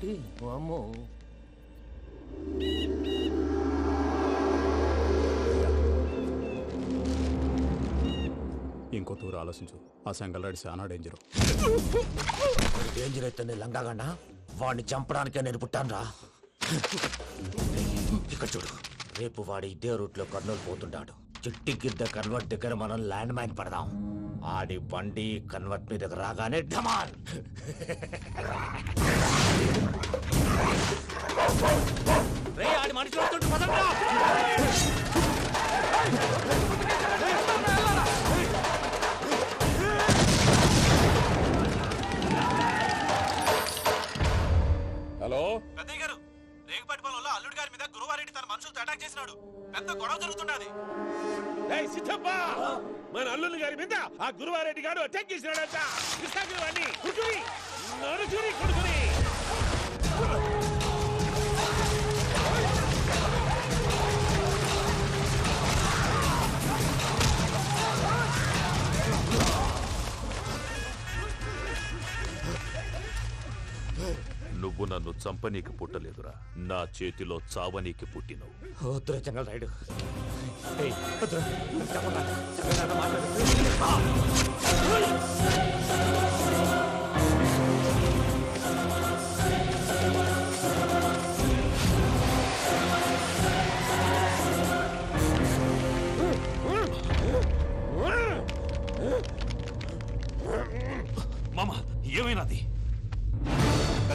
ఏంటి? వామ్మో. ఇంకో తూరు ఆలోచించు. ఆ సంగల్రాడి చాలా డేంజర్ డేంజర్ అయితే లంగాగండ వాడిని చంపడానికే నేను పుట్టాను రా ఇక్కడ చూడు. రేపు వాడు ఇదే రూట్లో కర్నూలు పోతుంటాడు. చిట్టి గిద్ద కన్వర్ట్ దగ్గర మనం ల్యాండ్ మైన్ పడదాం. ఆడి బండి కన్వర్ట్ మీద రాగానే ఢమాన్! ఆడి మనుషులు వస్తుంటే పదండ్రా. హలో? పెద్దయ్య గారు రేగుపాటి పొలంలో అల్లుడి గారి మీద గురువారెడ్డి తన మనుషులతో అటాక్ చేసినాడు. పెద్ద గొడవ జరుగుతున్నది సిద్ధప్ప! మన అల్లుని గారి మీద ఆ గురువారెడ్డి గారు అటాక్ చేసినాడంట. కృష్ణాగిరి వాడిని నడుచుని కుడుకుని. నువ్వు నన్ను చంపనీకి పుట్టలేదురా. నా చేతిలో చావనీకి పుట్టినవు. వద్దురా జంగల్ రైడ్ మామ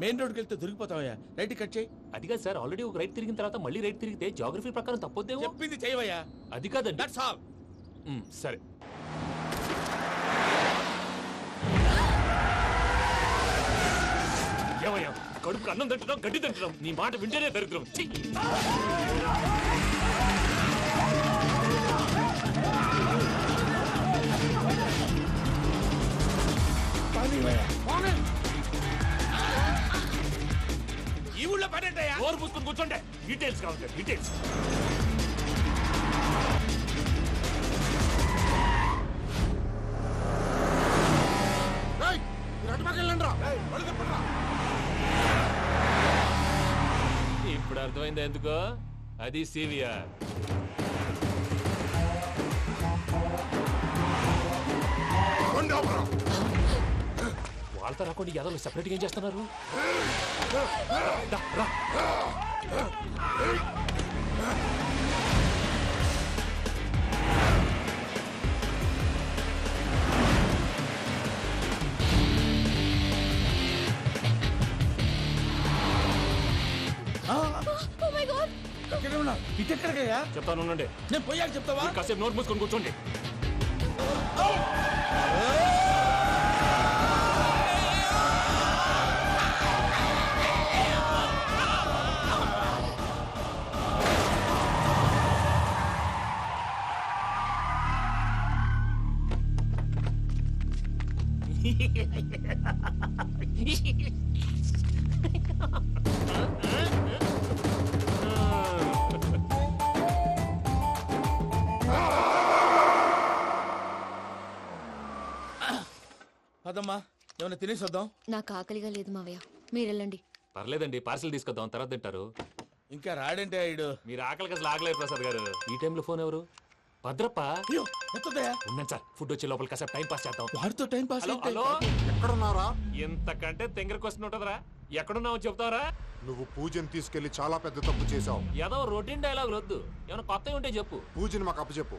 మెయిన్ రోడ్కి వెళ్తే దొరికిపోతావయ్యా. రైట్ కట్ చేయి. అది కాదు సార్ ఆల్రెడీ ఒక రైట్ తిరిగిన తర్వాత మళ్ళీ రైట్ తిరిగితే జాగ్రఫీ ప్రకారం తప్పొద్దేమో? చెప్పింది చేయవయ్యా. అది కాదండి. దట్స్ ఆల్ మ్, సరే. ఏమయ్యా కడుపు అన్నం తింటున్నాం గడ్డి తింటున్నాం నీ మాట వింటేనే దరిద్రం. ఛీ! కూర్చోండి. డీటెయిల్స్ కావాలి డీటెయిల్స్ ఇప్పుడు అర్థమైంది ఎందుకో? అది సివిఆర్ వాళ్ళతో రాకుండా యాదవ్ సెపరేట్గా ఏం చేస్తున్నారు? ఉన్నా? ఎక్కడికయ్యా చెప్తాను ఉండండి. నేను పోయాక చెప్తావా? కాసేపు నోట్ మూసుకొని కూర్చోండి. పదమ్మా ఏమైనా తినేసి వద్దాం. నాకు ఆకలిగా లేదు మావయ్య. మీరు వెళ్ళండి పర్లేదండి పార్సిల్ తీసుకొద్దాం తర్వాత తింటారు. ఇంకా రాడంటే ఆయుడు మీరు ఆకలికి అసలు ఆగలేదు ప్రసాద్ గారు. ఈ టైంలో ఫోన్ ఎవరు? భద్రప్ప? ఉన్నాను సార్ ఫుడ్ వచ్చే లోపల కాసేపు టైం పాస్ చేద్దాం. వాడితో టైం పాస్ హలో ఎక్కడున్నారా ఇంతకంటే తెంగర క్వశ్చన్ ఉంటుందిరా. ఎక్కడున్నావు చెప్తావరా? నువ్వు పూజని తీసుకెళ్ళి చాలా పెద్ద తప్పు చేశావు. ఏదో రొటీన్ డైలాగ్ వద్దు ఏమైనా కొత్తవి ఉంటే చెప్పు. పూజని మాకు అప్పచెప్పు.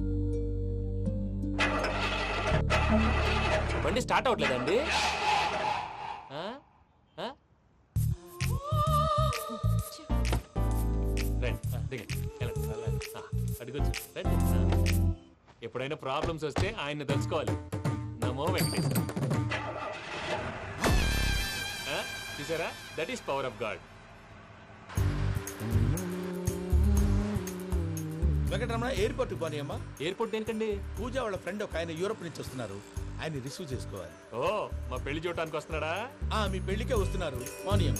బండి స్టార్ట్ అడుగొచ్చు. ఆ. ఎప్పుడైనా ప్రాబ్లమ్స్ వస్తే ఆయన్ని తెలుసుకోవాలి నమో వెంకటేశ్వర? చూసారా? That is power of God Venkataramana ఎయిర్పోర్ట్కి పోనీ అమ్మా ఎయిర్పోర్ట్ దేనికండి పూజ వాళ్ళ ఫ్రెండ్ ఒక ఆయన యూరోప్ నుంచి వస్తున్నారు. ఆయన రిసీవ్ చేసుకోవాలి. ఓ మా పెళ్ళి చూడటానికి వస్తున్నాడా? ఆ మీ పెళ్ళికే వస్తున్నారు. ఓకే.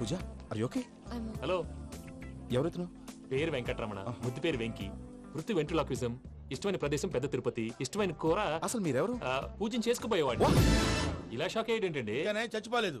పూజ అరే ఓకే హలో. ఎవరెత్తును పేరు వెంకటరమణ. ముద్దు పేరు వెంకి. వృత్తి వెంట్రులాక్విజం. ఇష్టమైన ప్రదేశం పెద్ద తిరుపతి. ఇష్టమైన కూర. అసలు మీరెవరు? ఆ, పూజను చేసుకుపోయేవాడు ఇలా షాక్ అయ్యేటండి కానీ చచ్చిపోలేదు.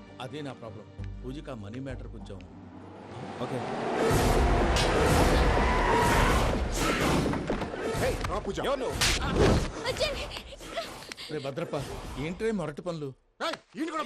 అదే నా ప్రాబ్లం. పూజకి ఆ మనీ మ్యాటర్ కొంచెం. ఓకే. రా పూజ. అజయ్ రే భద్రప్ప ఏంట్రే మొరటి పనులు. ఇందాక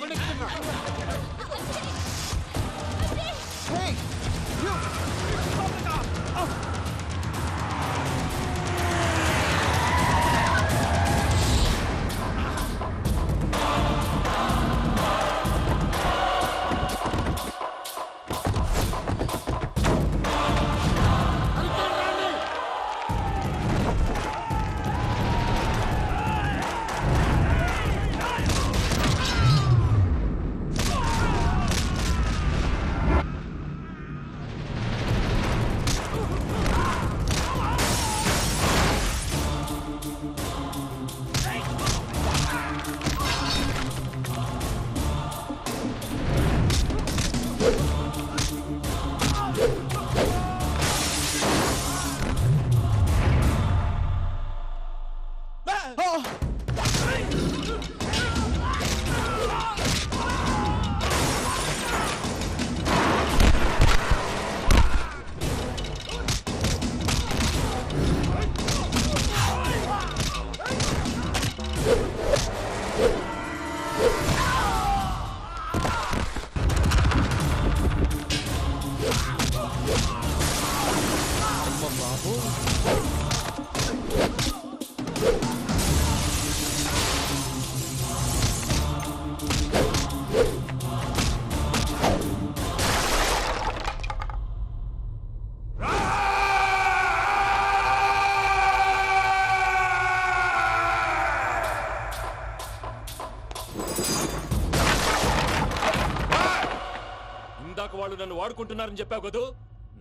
వాడుకుంటున్నారని చెప్పావు కదూ?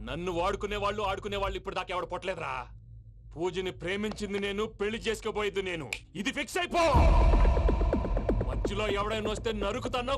నన్ను వాడుకునే వాళ్ళు ఆడుకునే వాళ్ళు ఇప్పుడు దాకా ఎవడ పొట్టలేదురా. పూజని ప్రేమించింది నేను పెళ్ళి చేసుకోబోయేది నేను. ఇది ఫిక్స్ అయిపో! మధ్యలో ఎవడైనా వస్తే నరుకుతానో